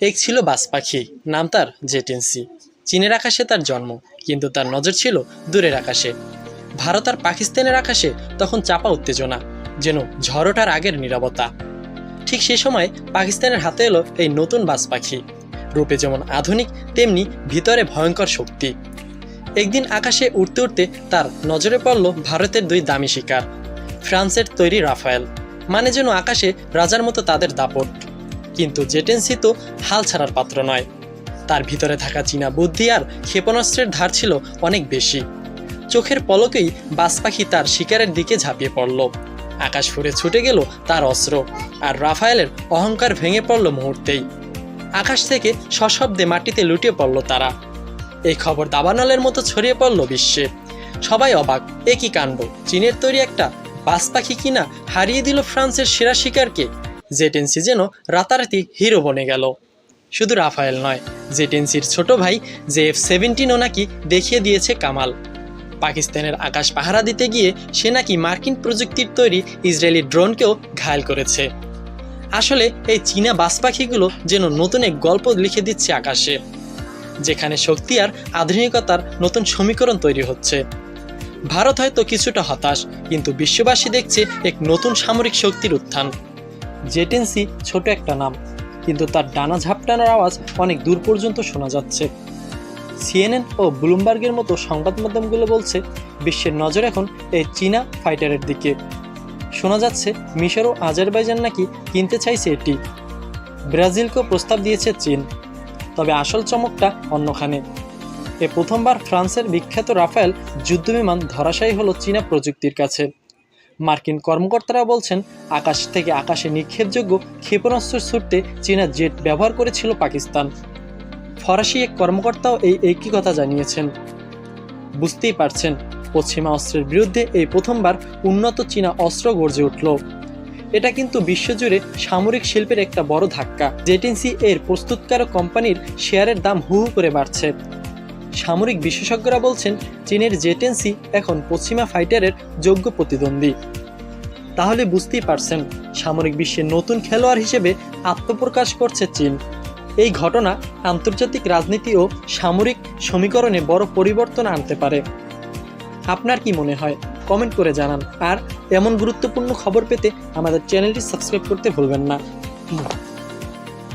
এক ছিল বাস পাখি, নাম তার জেটেন্সি। চীনের আকাশে তার জন্ম, কিন্তু তার নজর ছিল দূরের আকাশে। ভারত আর পাকিস্তানের আকাশে তখন চাপা উত্তেজনা, যেন ঝড়োটার আগের নীরবতা। ঠিক সে সময় পাকিস্তানের হাতে এলো এই নতুন বাস পাখি। রূপে যেমন আধুনিক, তেমনি ভিতরে ভয়ঙ্কর শক্তি। একদিন আকাশে উঠতে উঠতে তার নজরে পড়ল ভারতের দুই দামি শিকার, ফ্রান্সের তৈরি রাফায়েল। মানে যেন আকাশে রাজার মতো তাদের দাপট। কিন্তু জেটেন্সি তো হাল ছাড়ার পাত্র নয়। তার ভিতরে থাকা চীনা বুদ্ধি আর ক্ষেপণাস্ত্রের ধার ছিল অনেক বেশি। চোখের পলকেই বাস পাখি তার শিকারের দিকে ঝাঁপিয়ে পড়ল। আকাশ ফুরে ছুটে গেল তার অস্ত্র আর রাফায়েলের অহংকার ভেঙে পড়ল মুহূর্তেই। আকাশ থেকে সশব্দে মাটিতে লুটিয়ে পড়ল তারা। এই খবর দাবানলের মতো ছড়িয়ে পড়ল বিশ্বে। সবাই অবাক, এ কি কাণ্ড? চীনের তৈরি একটা বাস পাখি কিনা হারিয়ে দিল ফ্রান্সের সেরা শিকারকে? জেটেন্সি যেন রাতারাতি হিরো বনে গেল। শুধু রাফায়েল নয়, জেটেন্সির ছোট ভাই জে এফ সেভেন্টিনও নাকি দেখিয়ে দিয়েছে কামাল। পাকিস্তানের আকাশ পাহারা দিতে গিয়ে সে নাকি মার্কিন প্রযুক্তির তৈরি ইসরায়েলি ড্রোনকেও ঘায়াল করেছে। আসলে এই চীনা বাস পাখিগুলো যেন নতুন এক গল্প লিখে দিচ্ছে আকাশে, যেখানে শক্তি আর আধুনিকতার নতুন সমীকরণ তৈরি হচ্ছে। ভারত হয়তো কিছুটা হতাশ, কিন্তু বিশ্ববাসী দেখছে এক নতুন সামরিক শক্তির উত্থান। জেটেন্সি ছোট একটা নাম, কিন্তু তার ডানা ঝাপটানোর আওয়াজ অনেক দূর পর্যন্ত শোনা যাচ্ছে। সিএনএন ও ব্লুমবার্গের মতো সংবাদ মাধ্যমগুলো বলছে, বিশ্বের নজর এখন এই চীনা ফাইটারের দিকে। শোনা যাচ্ছে, মিশর ও আজারবাইজান নাকি কিনতে চাইছে এটি। ব্রাজিলকেও প্রস্তাব দিয়েছে চীন। তবে আসল চমকটা অন্যখানে। এ প্রথমবার ফ্রান্সের বিখ্যাত রাফায়েল যুদ্ধবিমান ধরাশায়ী হলো চীনা প্রযুক্তির কাছে। মার্কিন কর্মকর্তারা বলছেন, আকাশ থেকে আকাশে নিক্ষেপযোগ্য ক্ষেপণাস্ত্র ছুটতে চীনা জেট ব্যবহার করেছিল পাকিস্তান। ফরাসি এক কর্মকর্তাও এই একই কথা জানিয়েছেন। বুঝতেই পারছেন, পশ্চিমা অস্ত্রের বিরুদ্ধে এই প্রথমবার উন্নত চীনা অস্ত্র গর্জে উঠল। এটা কিন্তু বিশ্বজুড়ে সামরিক শিল্পের একটা বড় ধাক্কা। জেটেন্সি এর প্রস্তুতকারক কোম্পানির শেয়ারের দাম হু করে বাড়ছে। সামরিক বিশেষজ্ঞরা বলছেন, চীনের জেটেন্সি এখন পশ্চিমা ফাইটারের যোগ্য প্রতিদ্বন্দ্বী। তাহলে বুঝতেই পারছেন, সামরিক বিশ্বের নতুন খেলোয়াড় হিসেবে আত্মপ্রকাশ করছে চীন। এই ঘটনা আন্তর্জাতিক রাজনীতি ও সামরিক সমীকরণে বড় পরিবর্তন আনতে পারে। আপনার কি মনে হয়? কমেন্ট করে জানান। আর এমন গুরুত্বপূর্ণ খবর পেতে আমাদের চ্যানেলটি সাবস্ক্রাইব করতে ভুলবেন না।